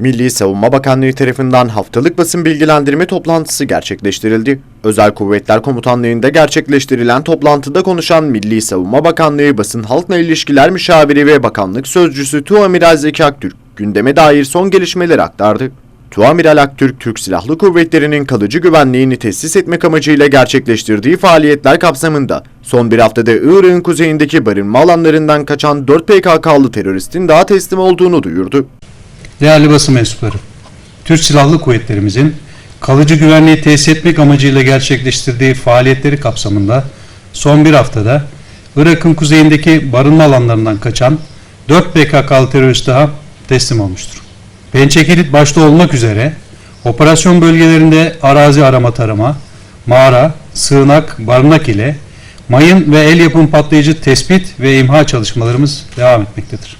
Milli Savunma Bakanlığı tarafından haftalık basın bilgilendirme toplantısı gerçekleştirildi. Özel Kuvvetler Komutanlığı'nda gerçekleştirilen toplantıda konuşan Milli Savunma Bakanlığı Basın Halkla İlişkiler Müşaviri ve Bakanlık Sözcüsü Tuamiral Zeki Aktürk, gündeme dair son gelişmeleri aktardı. Tuamiral Aktürk, Türk Silahlı Kuvvetleri'nin kalıcı güvenliğini tesis etmek amacıyla gerçekleştirdiği faaliyetler kapsamında son bir haftada Irak'ın kuzeyindeki barınma alanlarından kaçan 4 PKK'lı teröristin daha teslim olduğunu duyurdu. Değerli basın mensupları, Türk Silahlı Kuvvetlerimizin kalıcı güvenliği tesis etmek amacıyla gerçekleştirdiği faaliyetleri kapsamında son bir haftada Irak'ın kuzeyindeki barınma alanlarından kaçan 4 PKK'lı terörist daha teslim olmuştur. Pençekilit başta olmak üzere operasyon bölgelerinde arazi arama tarama, mağara, sığınak, barınak ile mayın ve el yapım patlayıcı tespit ve imha çalışmalarımız devam etmektedir.